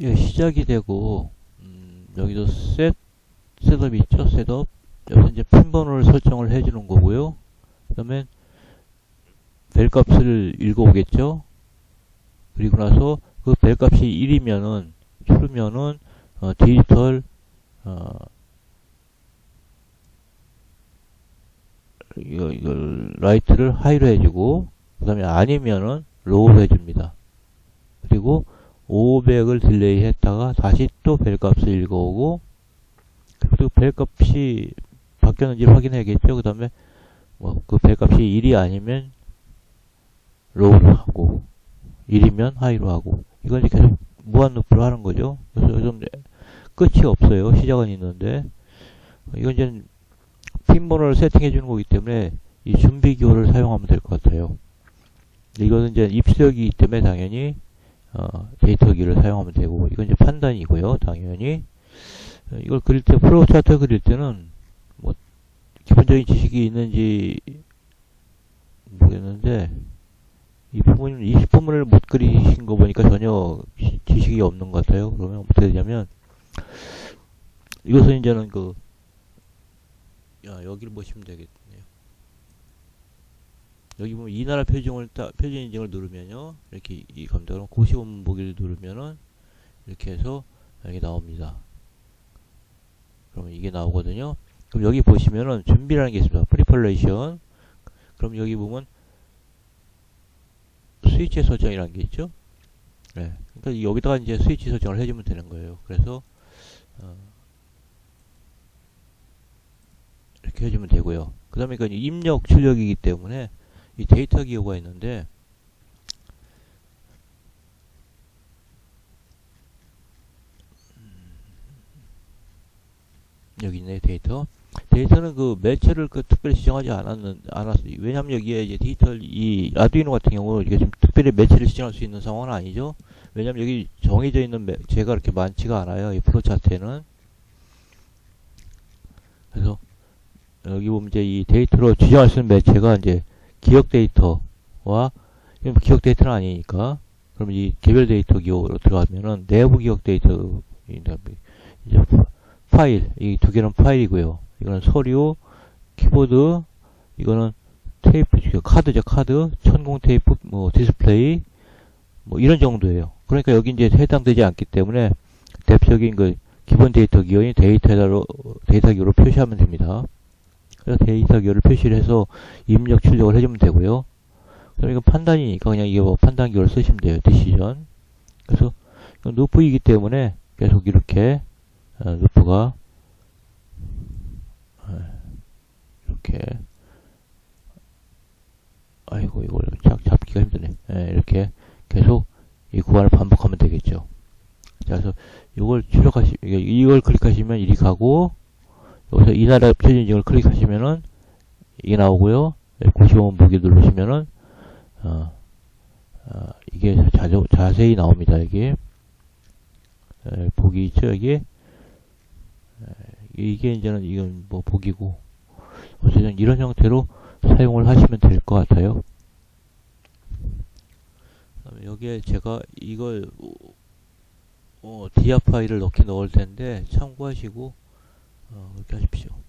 예, 시작이 되고 음, 여기도 셋 셋업이 있죠? 셋업. 여기서 이제 핀 번호를 설정을 해주는 거고요. 그 다음에 벨 값을 읽어오겠죠? 그리고 나서 그 벨 값이 1이면은 true면은 어, 디지털 어, 이거, 이걸 라이트를 하이로 해주고 그 다음에 아니면은 로우로 해줍니다. 그리고 500을 딜레이 했다가 다시 또 벨 값을 읽어오고 그리고 벨 값이 바뀌었는지 확인해야겠죠. 그 다음에 뭐 그 벨 값이 1이 아니면 로우로 하고 1이면 하이로 하고 이걸 이제 계속 무한 루프로 하는 거죠. 그래서 좀 끝이 없어요. 시작은 있는데 이건 이제 핀 번호를 세팅해 주는 거기 때문에 이 준비 기호를 사용하면 될 것 같아요. 이거는 이제 입력이기 때문에 당연히 어, 데이터기를 사용하면 되고 이건 이제 판단이고요 당연히. 어, 이걸 그릴 때 프로 차트 그릴 때는 뭐 기본적인 지식이 있는지 모르겠는데 이 부분 20부분을 못 그리신 거 보니까 전혀 지- 지식이 없는 것 같아요. 그러면 어떻게 되냐면 이것은 이제는 그 야, 여기를 보시면 되겠네요 여기 보면 이 나라 표준을 따, 표준 인증을 누르면요. 이렇게 이 검색을 고시원 보기를 누르면은 이렇게 해서 여기 나옵니다. 그러면 이게 나오거든요. 그럼 여기 보시면은 준비라는 게 있습니다. 프리펄레이션 그럼 여기 보면 스위치 설정이라는 게 있죠? 네. 그러니까 여기다가 이제 스위치 설정을 해주면 되는 거예요. 그래서 어, 이렇게 해주면 되고요. 그 다음에 이건 입력 출력이기 때문에 이 데이터 기호가 있는데 여기 있네 데이터. 데이터는 그 매체를 그 특별히 지정하지 않았는 않았어요. 왜냐면 여기에 이제 디지털 이 아두이노 같은 경우 이게 좀 특별히 매체를 지정할 수 있는 상황은 아니죠. 왜냐면 여기 정해져 있는 매체가 그렇게 많지가 않아요. 이 프로 차트에는. 그래서 여기 보면 이제 이 데이터로 지정할 수 있는 매체가 이제 기억 데이터와 기억 데이터는 아니니까 그럼 이 개별 데이터 기억으로 들어가면은 내부 기억 데이터 이제 파일 이 두 개는 파일이고요. 이거는 서류, 키보드, 이거는 테이프, 그 카드죠 카드, 천공 테이프, 뭐 디스플레이 뭐 이런 정도예요. 그러니까 여기 이제 해당되지 않기 때문에 대표적인 그 기본 데이터 기호인 데이터로 데이터 기호로 표시하면 됩니다. 그래서 기호를 표시를 해서 입력 출력을 해주면 되고요. 그럼 이건 판단이니까 그냥 이거 뭐 판단 기호를 쓰시면 돼요. 디시전. 그래서 루프이기 때문에 계속 이렇게 어, 루프가 어, 이렇게 아이고 이걸 잡, 잡기가 힘드네. 예, 이렇게 계속 이 구간을 반복하면 되겠죠. 자, 그래서 이걸 출력하시 이게- 이걸 클릭하시면 이리 가고 여기서 이 나라 표준 인증을 클릭하시면은 이게 나오고요. 95번 보기 누르시면은 어, 어, 이게 자, 자세히 나옵니다. 여기 에, 보기 있죠 여기 에, 이게 이제는 이건 뭐 보기고 어쨌든 이런 형태로 사용을 하시면 될 것 같아요. 여기에 제가 이걸 어, 디아 파일을 넣긴 넣을 텐데 참고하시고 en récalcitrant